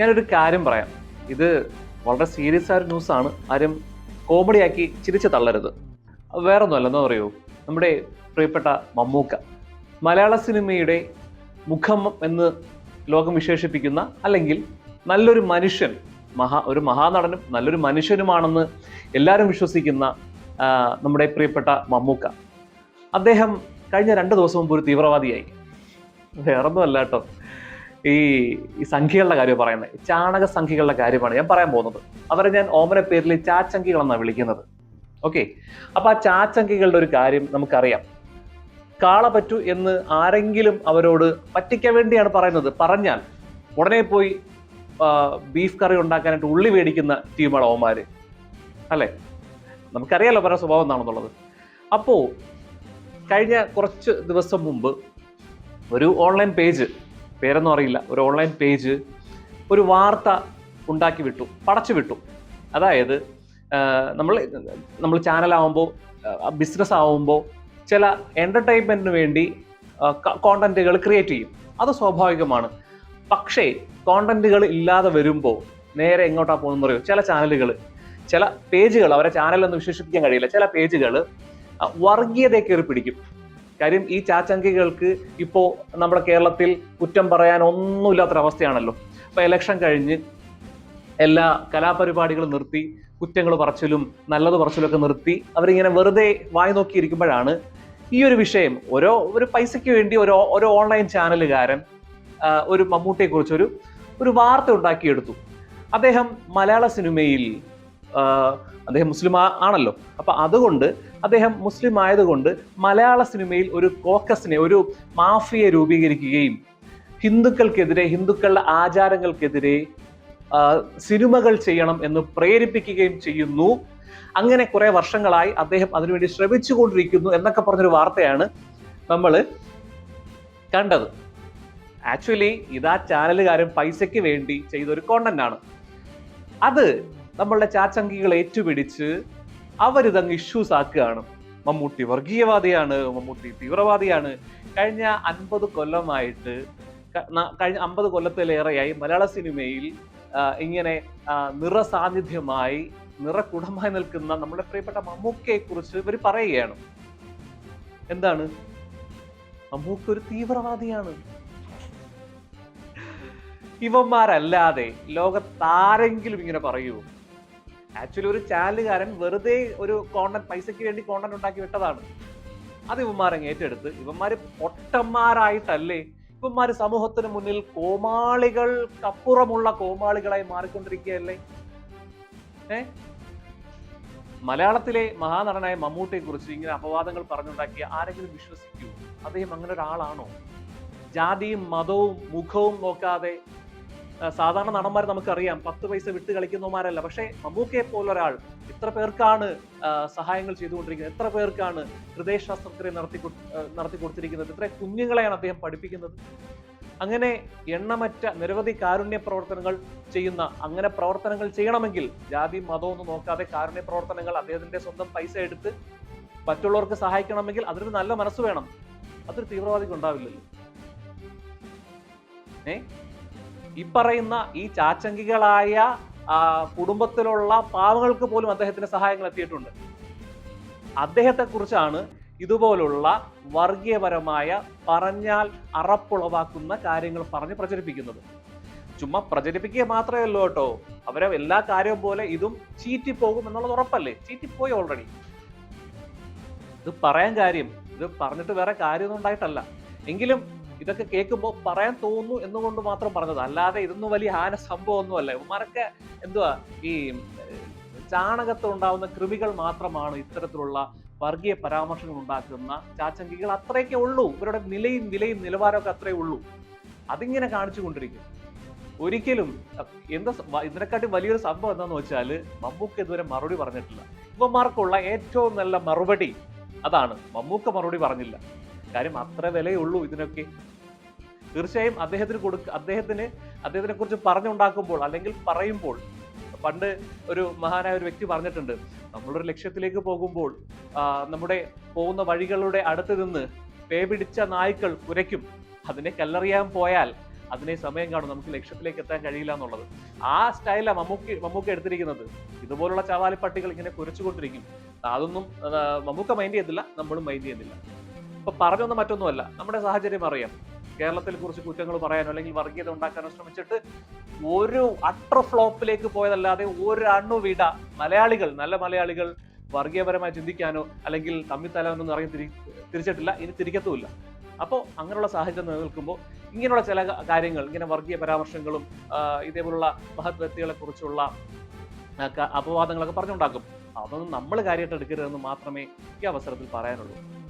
ഞാനൊരു കാര്യം പറയാം. ഇത് വളരെ സീരിയസ് ആയ ന്യൂസ് ആണ്. ആരും കോമഡിയാക്കി ചിരിച്ചു തള്ളരുത്. വേറെ ഒന്നുമല്ല എന്താ പറയൂ നമ്മുടെ പ്രിയപ്പെട്ട മമ്മൂക്ക. മലയാള സിനിമയുടെ മുഖം എന്ന് ലോകം വിശേഷിപ്പിക്കുന്ന അല്ലെങ്കിൽ നല്ലൊരു മനുഷ്യൻ മഹാ ഒരു മഹാനടനും നല്ലൊരു മനുഷ്യനുമാണെന്ന് എല്ലാവരും വിശ്വസിക്കുന്ന നമ്മുടെ പ്രിയപ്പെട്ട മമ്മൂക്ക. അദ്ദേഹം കഴിഞ്ഞ രണ്ട് ദിവസം മുമ്പ് ഒരു തീവ്രവാദിയായി. വേറൊന്നുമല്ല കേട്ടോ. ഈ ഈ സംഖ്യകളുടെ കാര്യം പറയുന്നത്. ചാണക സംഖ്യകളുടെ കാര്യമാണ് ഞാൻ പറയാൻ പോകുന്നത്. അവരെ ഞാൻ ഓമന പേരിൽ ചാച്ചങ്കികൾ എന്നാണ് വിളിക്കുന്നത്. ഓക്കെ? അപ്പൊ ആ ചാച്ചങ്കികളുടെ ഒരു കാര്യം നമുക്കറിയാം. കാള പറ്റു എന്ന് ആരെങ്കിലും അവരോട് പറ്റിക്കാൻ വേണ്ടിയാണ് പറയുന്നത്. പറഞ്ഞാൽ ഉടനെ പോയി ബീഫ് കറി ഉണ്ടാക്കാനായിട്ട് ഉള്ളി മേടിക്കുന്ന ടീമാണ് ഓമാര് അല്ലേ? നമുക്കറിയാലോ പല സ്വഭാവം എന്താണെന്നുള്ളത്. അപ്പോ കഴിഞ്ഞ കുറച്ച് ദിവസം മുമ്പ് ഒരു ഓൺലൈൻ പേജ് പേരൊന്നും അറിയില്ല. ഒരു ഓൺലൈൻ പേജ് ഒരു വാർത്ത ഉണ്ടാക്കി വിട്ടു പടച്ചു വിട്ടു. അതായത് നമ്മൾ നമ്മൾ ചാനലാവുമ്പോൾ ബിസിനസ് ആവുമ്പോൾ ചില എന്റർടൈൻമെന്റിന് വേണ്ടി കോണ്ടന്റുകൾ ക്രിയേറ്റ് ചെയ്യും. അത് സ്വാഭാവികമാണ്. പക്ഷേ കോണ്ടന്റുകൾ ഇല്ലാതെ വരുമ്പോൾ നേരെ എങ്ങോട്ടാണ് പോകുന്നത് പറയുമോ ചില ചാനലുകൾ ചില പേജുകൾ അവരെ ചാനലൊന്നും വിശേഷിപ്പിക്കാൻ കഴിയില്ല. ചില പേജുകൾ വർഗീയതയെ കയറി പിടിക്കും. കാര്യം ഈ ചാച്ചങ്കികൾക്ക് ഇപ്പോൾ നമ്മുടെ കേരളത്തിൽ കുറ്റം പറയാൻ ഒന്നുമില്ലാത്തൊരവസ്ഥയാണല്ലോ അപ്പൊ ഇലക്ഷൻ കഴിഞ്ഞ് എല്ലാ കലാപരിപാടികളും നിർത്തി കുറ്റങ്ങൾ പറച്ചിലും നല്ലത് പറച്ചിലും ഒക്കെ നിർത്തി അവരിങ്ങനെ വെറുതെ വായി നോക്കിയിരിക്കുമ്പോഴാണ് ഈ ഒരു വിഷയം. ഓരോ ഒരു പൈസയ്ക്ക് വേണ്ടി ഒരു ഒരു ഓൺലൈൻ ചാനലുകാരൻ ഒരു മമ്മൂട്ടിയെ കുറിച്ച് ഒരു ഒരു വാർത്ത ഉണ്ടാക്കിയെടുത്തു. അദ്ദേഹം മലയാള സിനിമയിൽ അദ്ദേഹം മുസ്ലിം ആണല്ലോ. അപ്പൊ അതുകൊണ്ട് അദ്ദേഹം മുസ്ലിം ആയതുകൊണ്ട് മലയാള സിനിമയിൽ ഒരു കോക്കസിനെ ഒരു മാഫിയെ രൂപീകരിക്കുകയും ഹിന്ദുക്കൾക്കെതിരെ ഹിന്ദുക്കളുടെ ആചാരങ്ങൾക്കെതിരെ സിനിമകൾ ചെയ്യണം എന്ന് പ്രേരിപ്പിക്കുകയും ചെയ്യുന്നു. അങ്ങനെ കുറെ വർഷങ്ങളായി അദ്ദേഹം അതിനുവേണ്ടി ശ്രമിച്ചുകൊണ്ടിരിക്കുന്നു എന്നൊക്കെ പറഞ്ഞൊരു വാർത്തയാണ് നമ്മൾ കണ്ടത്. ആക്ച്വലി ഇതാ ചാനലുകാരൻ പൈസയ്ക്ക് വേണ്ടി ചെയ്തൊരു കോണ്ടന്റ് ആണ്. അത് നമ്മളുടെ ചാച്ചങ്കികൾ ഏറ്റുപിടിച്ച് അവരിതങ്ങ് ഇഷ്യൂസ് ആക്കുകയാണ്. മമ്മൂട്ടി വർഗീയവാദിയാണ് മമ്മൂട്ടി തീവ്രവാദിയാണ്. കഴിഞ്ഞ അൻപത് കൊല്ലമായിട്ട് കഴിഞ്ഞ അമ്പത് കൊല്ലത്തിലേറെയായി മലയാള സിനിമയിൽ ഇങ്ങനെ നിറസാന്നിധ്യമായി നിറക്കുടമായി നിൽക്കുന്ന നമ്മുടെ പ്രിയപ്പെട്ട മമ്മൂക്കയെ കുറിച്ച് ഇവർ പറയുകയാണ്. എന്താണ്? മമ്മൂക്ക ഒരു തീവ്രവാദിയാണ്. ഇവന്മാരല്ലാതെ ലോകത്താരെങ്കിലും ഇങ്ങനെ പറയൂ. ആക്ച്വലി ഒരു ചാനലുകാരൻ വെറുതെ ഒരു കോണ്ടന്റ് പൈസയ്ക്ക് വേണ്ടി കോണ്ടന്റ് ഉണ്ടാക്കി വിട്ടതാണ്. അത് ഇവന്മാരങ്ങ് ഏറ്റെടുത്ത്. ഇവന്മാര് പൊട്ടന്മാരായിട്ടല്ലേ? ഇവന്മാര് സമൂഹത്തിന് മുന്നിൽ കോമാളികൾ കോമാളികൾക്കപ്പുറമുള്ള കോമാളികളായി മാറിക്കൊണ്ടിരിക്കുകയല്ലേ? ഏ? മലയാളത്തിലെ മഹാനടനായ മമ്മൂട്ടിയെ കുറിച്ച് ഇങ്ങനെ അപവാദങ്ങൾ പറഞ്ഞുണ്ടാക്കിയ ആരെങ്കിലും വിശ്വസിക്കൂ? അദ്ദേഹം അങ്ങനെ ഒരാളാണോ? ജാതിയും മതവും മുഖവും നോക്കാതെ സാധാരണ നടന്മാർ നമുക്കറിയാം. പത്ത് പൈസ വിട്ട് കളിക്കുന്നവന്മാരല്ല. പക്ഷേ മമ്മൂക്കയെ പോലൊരാൾ ഇത്ര പേർക്കാണ് സഹായങ്ങൾ ചെയ്തുകൊണ്ടിരിക്കുന്നത്. എത്ര പേർക്കാണ് ഹൃദയ ശസ്ത്രക്രിയ നടത്തി നടത്തി കൊടുത്തിരിക്കുന്നത്? എത്ര കുഞ്ഞുങ്ങളെയാണ് അദ്ദേഹം പഠിപ്പിക്കുന്നത്. അങ്ങനെ എണ്ണമറ്റ നിരവധി കാരുണ്യ പ്രവർത്തനങ്ങൾ ചെയ്യുന്ന അങ്ങനെ പ്രവർത്തനങ്ങൾ ചെയ്യണമെങ്കിൽ ജാതി മതമൊന്നും നോക്കാതെ കാരുണ്യ പ്രവർത്തനങ്ങൾ അദ്ദേഹത്തിന്റെ സ്വന്തം പൈസ എടുത്ത് മറ്റുള്ളവർക്ക് സഹായിക്കണമെങ്കിൽ അതിനൊരു നല്ല മനസ്സ് വേണം. അതൊരു തീവ്രവാദിക്ക് ഉണ്ടാവില്ലല്ലോ. ഏ? ഈ പറയുന്ന ഈ ചാച്ചങ്കികളായ കുടുംബത്തിലുള്ള പാവങ്ങൾക്ക് പോലും അദ്ദേഹത്തിന്റെ സഹായങ്ങൾ എത്തിയിട്ടുണ്ട്. അദ്ദേഹത്തെ കുറിച്ചാണ് ഇതുപോലുള്ള വർഗീയപരമായ പറഞ്ഞാൽ അറപ്പുളവാക്കുന്ന കാര്യങ്ങൾ പറഞ്ഞ് പ്രചരിപ്പിക്കുന്നത്. ചുമ്മാ പ്രചരിപ്പിക്കുക മാത്രമേ ഉള്ളൂ കേട്ടോ. അവരെ എല്ലാ കാര്യവും പോലെ ഇതും ചീറ്റിപ്പോകും എന്നുള്ളത് ഉറപ്പല്ലേ? ചീറ്റിപ്പോയി ഓൾറെഡി ഇത് പറയാൻ കാര്യം ഇത് പറഞ്ഞിട്ട് വേറെ കാര്യമൊന്നും ഉണ്ടായിട്ടല്ല. എങ്കിലും ഇതൊക്കെ കേൾക്കുമ്പോൾ പറയാൻ തോന്നുന്നു എന്നുകൊണ്ട് മാത്രം പറഞ്ഞത്. അല്ലാതെ ഇതൊന്നും വലിയ ആന സംഭവമൊന്നുമല്ല. ഇവന്മാരൊക്കെ എന്തുവാ ഈ ചാണകത്തിലുണ്ടാവുന്ന കൃമികൾ മാത്രമാണ് ഇത്തരത്തിലുള്ള വർഗീയ പരാമർശങ്ങൾ ഉണ്ടാക്കുന്ന ചാച്ചങ്കികൾ. അത്രയൊക്കെ ഉള്ളൂ. ഇവരുടെ നിലയും വിലയും നിലവാരമൊക്കെ അത്രേ ഉള്ളൂ. അതിങ്ങനെ കാണിച്ചുകൊണ്ടിരിക്കും ഒരിക്കലും എന്താ ഇതിനെക്കാട്ടി വലിയൊരു സംഭവം എന്താന്ന് വെച്ചാൽ മമ്മൂക്ക് ഇതുവരെ മറുപടി പറഞ്ഞിട്ടില്ല. ഇവന്മാർക്കുള്ള ഏറ്റവും നല്ല മറുപടി അതാണ്. മമ്മൂക്ക മറുപടി പറഞ്ഞില്ല. കാര്യം അത്ര വിലയുള്ളൂ ഇതിനൊക്കെ. തീർച്ചയായും അദ്ദേഹത്തിന് കൊടുക്ക അദ്ദേഹത്തിന് അദ്ദേഹത്തിനെ കുറിച്ച് പറഞ്ഞുണ്ടാക്കുമ്പോൾ അല്ലെങ്കിൽ പറയുമ്പോൾ പണ്ട് ഒരു മഹാനായ ഒരു വ്യക്തി പറഞ്ഞിട്ടുണ്ട് നമ്മളൊരു ലക്ഷ്യത്തിലേക്ക് പോകുമ്പോൾ നമ്മുടെ പോകുന്ന വഴികളുടെ അടുത്ത് നിന്ന് പേ പിടിച്ച നായ്ക്കൾ കുരയ്ക്കും. അതിനെ കല്ലറിയാൻ പോയാൽ അതിനെ സമയം കാണും. നമുക്ക് ലക്ഷ്യത്തിലേക്ക് എത്താൻ കഴിയില്ല എന്നുള്ളത്. ആ സ്റ്റൈലാണ് മമ്മൂക്ക് മമ്മൂക്ക എടുത്തിരിക്കുന്നത്. ഇതുപോലുള്ള ചവാലിപ്പട്ടികൾ ഇങ്ങനെ കുരച്ചുകൊണ്ടിരിക്കും. അതൊന്നും മമ്മൂക്ക മൈൻഡ് ചെയ്തില്ല നമ്മളും മൈൻഡ് ചെയ്യുന്നില്ല. ഇപ്പൊ പറഞ്ഞൊന്നും മറ്റൊന്നുമല്ല. നമ്മുടെ സാഹചര്യം അറിയാം. കേരളത്തിൽ കുറിച്ച് കുറ്റങ്ങൾ പറയാനോ അല്ലെങ്കിൽ വർഗീയത ഉണ്ടാക്കാനോ ശ്രമിച്ചിട്ട് ഒരു അട്ടർ ഫ്ലോപ്പിലേക്ക് പോയതല്ലാതെ ഒരു അണുവിട മലയാളികൾ നല്ല മലയാളികൾ വർഗീയപരമായി ചിന്തിക്കാനോ അല്ലെങ്കിൽ തമ്മിൽ തലവനൊന്നും ഇറങ്ങി തിരി തിരിച്ചിട്ടില്ല. ഇനി തിരിക്കത്തുമില്ല. അപ്പോൾ അങ്ങനെയുള്ള സാഹചര്യം നിലനിൽക്കുമ്പോൾ ഇങ്ങനെയുള്ള ചില കാര്യങ്ങൾ ഇങ്ങനെ വർഗീയ പരാമർശങ്ങളും ഇതേപോലുള്ള മഹത് വ്യക്തികളെ കുറിച്ചുള്ള അപവാദങ്ങളൊക്കെ പറഞ്ഞുണ്ടാക്കും. അതൊന്നും നമ്മൾ കാര്യമായിട്ട് എടുക്കരുതെന്ന് മാത്രമേ ഈ അവസരത്തിൽ പറയാനുള്ളൂ.